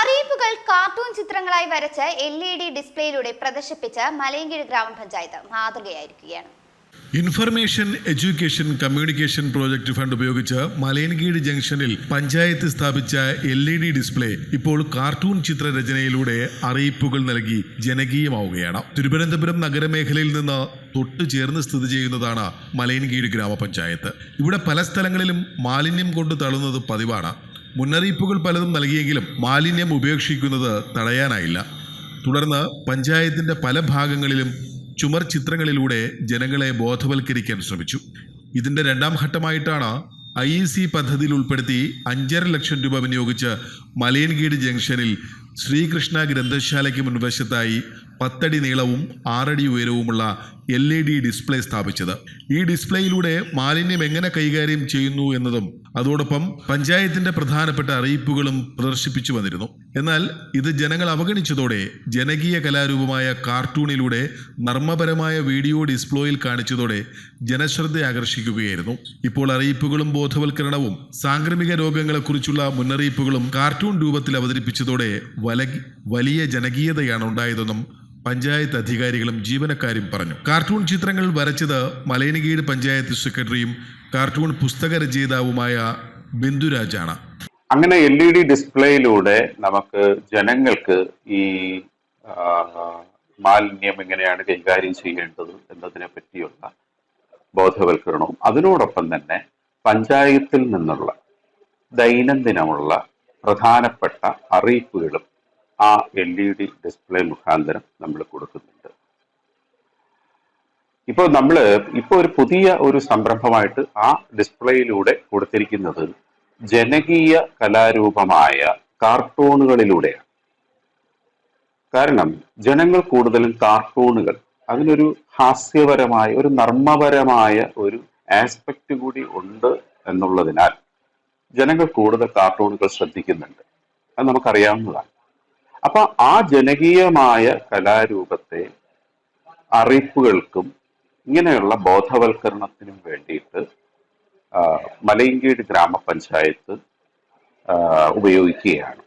അറിയിപ്പുകൾ കാർട്ടൂൺ ചിത്രങ്ങളായി വരച്ച് എൽ ഇ ഡി ഡിസ്പ്ലേയിലൂടെ പ്രദർശിപ്പിച്ച മലയങ്കിഴ് ഗ്രാമപഞ്ചായത്ത് മാതൃകയായിരിക്കുകയാണ്. Information education communication project fund ഉപയോഗിച്ച് മലയൻകീട് ജംഗ്ഷനിൽ പഞ്ചായത്ത് സ്ഥാപിച്ച എൽ ഇ ഡി ഡിസ്പ്ലേ ഇപ്പോൾ കാർട്ടൂൺ ചിത്രരചനയിലൂടെ അറിയിപ്പുകൾ നൽകി ജനകീയമാവുകയാണ്. തിരുവനന്തപുരം നഗരമേഖലയിൽ നിന്ന് തൊട്ടു ചേർന്ന് സ്ഥിതി ചെയ്യുന്നതാണ് മലയൻകീട് ഗ്രാമപഞ്ചായത്ത്. ഇവിടെ പല സ്ഥലങ്ങളിലും മാലിന്യം കൊണ്ട് തള്ളുന്നത് പതിവാണ്. മുന്നറിയിപ്പുകൾ പലതും നൽകിയെങ്കിലും മാലിന്യം ഉപേക്ഷിക്കുന്നത് തടയാനായില്ല. തുടർന്ന് പഞ്ചായത്തിന്റെ പല ഭാഗങ്ങളിലും ചുമർ ചിത്രങ്ങളിലൂടെ ജനങ്ങളെ ബോധവൽക്കരിക്കാൻ ശ്രമിച്ചു. ഇതിന്റെ രണ്ടാം ഘട്ടമായിട്ടാണ് ഐ ഇ സി പദ്ധതിയിൽ ഉൾപ്പെടുത്തി അഞ്ചര ലക്ഷം രൂപ വിനിയോഗിച്ച് മലയൻകീട് ജംഗ്ഷനിൽ ശ്രീകൃഷ്ണ ഗ്രന്ഥശാലയ്ക്ക് മുൻവശത്തായി പത്തടി നീളവും ആറടി ഉയരവുമുള്ള എൽ ഇ ഡി ഡിസ്പ്ലേ സ്ഥാപിച്ചത്. ഈ ഡിസ്പ്ലേയിലൂടെ മാലിന്യം എങ്ങനെ കൈകാര്യം ചെയ്യുന്നു എന്നതും അതോടൊപ്പം പഞ്ചായത്തിന്റെ പ്രധാനപ്പെട്ട അറിയിപ്പുകളും പ്രദർശിപ്പിച്ചു വന്നിരുന്നു. എന്നാൽ ഇത് ജനങ്ങൾ അവഗണിച്ചതോടെ ജനകീയ കലാരൂപമായ കാർട്ടൂണിലൂടെ നർമ്മപരമായ വീഡിയോ ഡിസ്പ്ലോയിൽ കാണിച്ചതോടെ ജനശ്രദ്ധ ആകർഷിക്കുകയായിരുന്നു. ഇപ്പോൾ അറിയിപ്പുകളും ബോധവൽക്കരണവും സാംക്രമിക രോഗങ്ങളെക്കുറിച്ചുള്ള മുന്നറിയിപ്പുകളും കാർട്ടൂൺ രൂപത്തിൽ അവതരിപ്പിച്ചതോടെ വലിയ ജനകീയതയാണ് ഉണ്ടായതെന്നും പഞ്ചായത്ത് അധികാരികളും ജീവനക്കാരും പറഞ്ഞു. കാർട്ടൂൺ ചിത്രങ്ങൾ വരച്ചത് മലയനകീട് പഞ്ചായത്ത് സെക്രട്ടറിയും കാർട്ടൂൺ പുസ്തക രചയിതാവുമായ ബിന്ദുരാജാണ് അങ്ങനെ എൽ ഇ ഡി ഡിസ്പ്ലേയിലൂടെ നമുക്ക് ജനങ്ങൾക്ക് ഈ മാലിന്യം എങ്ങനെയാണ് കൈകാര്യം ചെയ്യേണ്ടത് എന്നതിനെ പറ്റിയുള്ള ബോധവൽക്കരണവും അതിനോടൊപ്പം തന്നെ പഞ്ചായത്തിൽ നിന്നുള്ള ദൈനംദിനമുള്ള പ്രധാനപ്പെട്ട അറിയിപ്പുകളും ആ എൽ ഇ ഡി ഡിസ്പ്ലേ മുഖാന്തരം നമ്മൾ കൊടുക്കുന്നുണ്ട്. ഇപ്പോൾ നമ്മൾ ഇപ്പോൾ ഒരു പുതിയ ഒരു സംരംഭമായിട്ട് ആ ഡിസ്പ്ലേയിലൂടെ കൊടുത്തിരിക്കുന്നത് ജനകീയ കലാരൂപമായ കാർട്ടൂണുകളിലൂടെയാണ്. കാരണം ജനങ്ങൾ കൂടുതലും കാർട്ടൂണുകൾ അതിനൊരു ഹാസ്യപരമായ ഒരു നർമ്മപരമായ ഒരു ആസ്പെക്ട് കൂടി ഉണ്ട് എന്നുള്ളതിനാൽ ജനങ്ങൾ കൂടുതൽ കാർട്ടൂണുകൾ ശ്രദ്ധിക്കുന്നുണ്ട്. അത് നമുക്കറിയാവുന്നതാണ്. അപ്പൊ ആ ജനകീയമായ കലാരൂപത്തെ അറിയിപ്പുകൾക്കും ഇങ്ങനെയുള്ള ബോധവൽക്കരണത്തിനും വേണ്ടിയിട്ട് മലയങ്കീട് ഗ്രാമപഞ്ചായത്ത് ഉപയോഗിക്കുകയാണ്.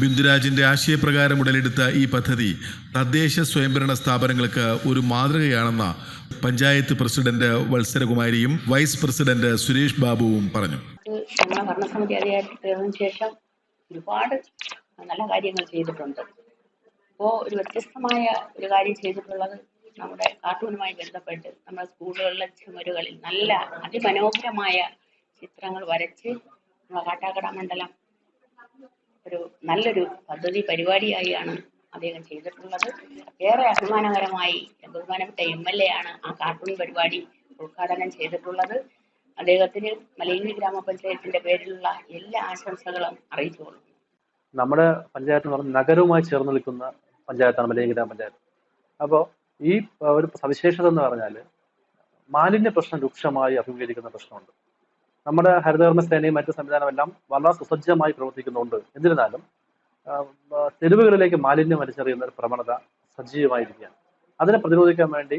ബിന്ദുരാജിന്റെ ആശയപ്രകാരം ഉടലെടുത്ത ഈ പദ്ധതി തദ്ദേശ സ്വയംഭരണ സ്ഥാപനങ്ങൾക്ക് ഒരു മാതൃകയാണെന്ന പഞ്ചായത്ത് പ്രസിഡന്റ് വത്സരകുമാരിയും വൈസ് പ്രസിഡന്റ് സുരേഷ് ബാബുവും പറഞ്ഞു. ഭരണസമിതി അധികാരത്തിൽ ശേഷം ഒരുപാട് നല്ല കാര്യങ്ങൾ ചെയ്തിട്ടുണ്ട്. ഇപ്പോൾ ഒരു വ്യത്യസ്തമായ ഒരു കാര്യം ചെയ്തിട്ടുള്ളത് നമ്മുടെ കാർട്ടൂണുമായി ബന്ധപ്പെട്ട് നമ്മുടെ സ്കൂളുകളിലെ ചുമരുകളിൽ നല്ല അതിമനോഹരമായ ചിത്രങ്ങൾ വരച്ച് നമ്മുടെ കാട്ടാക്കട മണ്ഡലം ഒരു നല്ലൊരു പദ്ധതി പരിപാടിയായാണ് അദ്ദേഹം ചെയ്തിട്ടുള്ളത്. ഏറെ അഭിമാനകരമായി ബഹുമാനപ്പെട്ട എം എൽ എ ആണ് ആ കാർട്ടൂൺ പരിപാടി ഉദ്ഘാടനം ചെയ്തിട്ടുള്ളത്. അദ്ദേഹത്തിന് മലയങ്ങി ഗ്രാമപഞ്ചായത്തിന്റെ പേരിലുള്ള എല്ലാ ആശംസകളും അറിയിച്ചു കൊള്ളുന്നു നമ്മുടെ പഞ്ചായത്ത് എന്ന് പറഞ്ഞാൽ നഗരവുമായി ചേർന്ന് നിൽക്കുന്ന പഞ്ചായത്താണ് മലയങ്കി ഗ്രാമപഞ്ചായത്ത് അപ്പോൾ ഈ ഒരു സവിശേഷത എന്ന് പറഞ്ഞാൽ മാലിന്യ പ്രശ്നം രൂക്ഷമായി അഭിമുഖീകരിക്കുന്ന പ്രശ്നമുണ്ട്. നമ്മുടെ ഹരിതകർമ്മ സേനയും മറ്റു സംവിധാനമെല്ലാം വളരെ സുസജ്ജമായി പ്രവർത്തിക്കുന്നുണ്ട്. എന്നിരുന്നാലും തെരുവുകളിലേക്ക് മാലിന്യം വലിച്ചെറിയുന്ന ഒരു പ്രവണത സജീവമായിരിക്കുകയാണ്. അതിനെ പ്രതിരോധിക്കാൻ വേണ്ടി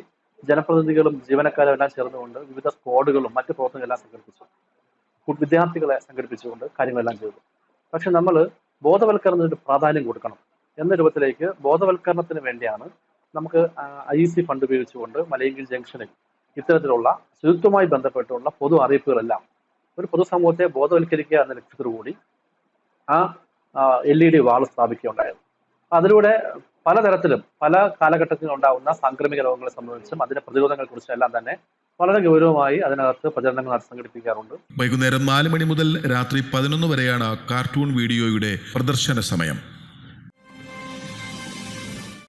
ജനപ്രതിനിധികളും ജീവനക്കാരും എല്ലാം ചേർന്നുകൊണ്ട് വിവിധ സ്ക്വാഡുകളും മറ്റു പ്രവർത്തനങ്ങളെല്ലാം സംഘടിപ്പിച്ചു. വിദ്യാർത്ഥികളെ സംഘടിപ്പിച്ചുകൊണ്ട് കാര്യങ്ങളെല്ലാം ചെയ്തു. പക്ഷെ നമ്മൾ ബോധവൽക്കരണത്തിന് പ്രാധാന്യം കൊടുക്കണം എന്ന രൂപത്തിലേക്ക് ബോധവൽക്കരണത്തിന് വേണ്ടിയാണ് നമുക്ക് ഐ സി ഫണ്ട് ഉപയോഗിച്ചുകൊണ്ട് മലയങ്കിൽ ജംഗ്ഷനിൽ ഇത്തരത്തിലുള്ള ശുചിത്വമായി ബന്ധപ്പെട്ടുള്ള പൊതു അറിയിപ്പുകളെല്ലാം ഒരു പൊതുസമൂഹത്തെ ബോധവൽക്കരിക്കുക എന്ന ലക്ഷ്യത്തോടുകൂടി ആ എൽ ഇ ഡി വാൾ സ്ഥാപിക്കുകയുണ്ടായത് അതിലൂടെ പലതരത്തിലും പല കാലഘട്ടത്തിലും ഉണ്ടാകുന്ന സാംക്രമിക രോഗങ്ങളെ സംബന്ധിച്ചും അതിന്റെ പ്രതിരോധങ്ങളെ കുറിച്ചും എല്ലാം തന്നെ വളരെ ഗൗരവമായി അതിനകത്ത് പ്രചരണങ്ങൾ സംഘടിപ്പിക്കാറുണ്ട്. വൈകുന്നേരം നാല് മണി മുതൽ രാത്രി പതിനൊന്ന് വരെയാണ് കാർട്ടൂൺ വീഡിയോയുടെ പ്രദർശന സമയം.